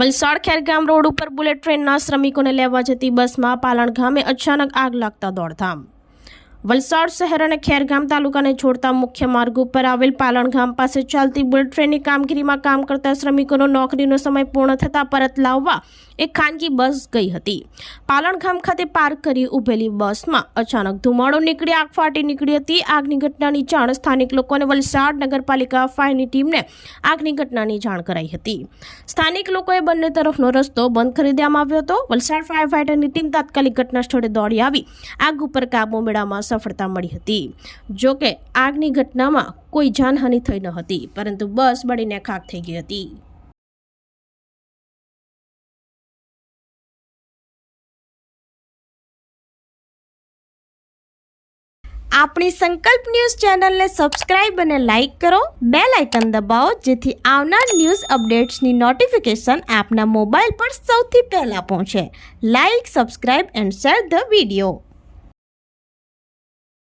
Valsad Khergam road ઉપર bullet ટ્રેનના શ્રમિકોને લેવા જતી બસમાં પાલણ ગામે અચાનક આગ લાગતા દોડધામ. વલસાડ શહેર અને ખેરગામ તાલુકાને જોડતા મુખ્ય માર્ગ ઉપર આવેલ પાલણગામ પાસે ચાલતી બુલેટ ટ્રેનની કામગીરીમાં કામ કરતા શ્રમિકોનો નોકરીનો સમય પૂર્ણ થતાં પરત લાવવા એક ખાનગી બસ ગઈ હતી. પાલણગામ ખાતે પાર્ક કરી ઊભેલી બસમાં અચાનક ધુમાડો નીકળી, આગ ફાટી નીકળી હતી. આગની ઘટનાની જાણ સ્થાનિક લોકોને વલસાડ નગરપાલિકા ફાયરની ટીમને આગની ઘટનાની જાણ કરાઈ હતી. સ્થાનિક લોકોએ બંને તરફનો રસ્તો બંધ કરી દેવામાં આવ્યો હતો. વલસાડ ફાયર ફાઈટરની ટીમ તાત્કાલિક ઘટના સ્થળે દોડી આવી. આગ ઉપર કાબુ મેળવવામાં સફળતા મળી હતી. જો કે, આગની ઘટનામાં કોઈ જાનહાનિ થઈ ન હતી, પરંતુ બસ બળીને ખાક થઈ ગઈ હતી. આપણી સંકલ્પ ન્યૂઝ ચેનલને સબસ્ક્રાઇબ અને લાઇક કરો. બે લાઇકન દબાવો, જેથી આવનાર ન્યૂઝ અપડેટ્સની નોટિફિકેશન આપના મોબાઈલ પર સૌથી પહેલાં પહોંચે. Like, subscribe and share the video.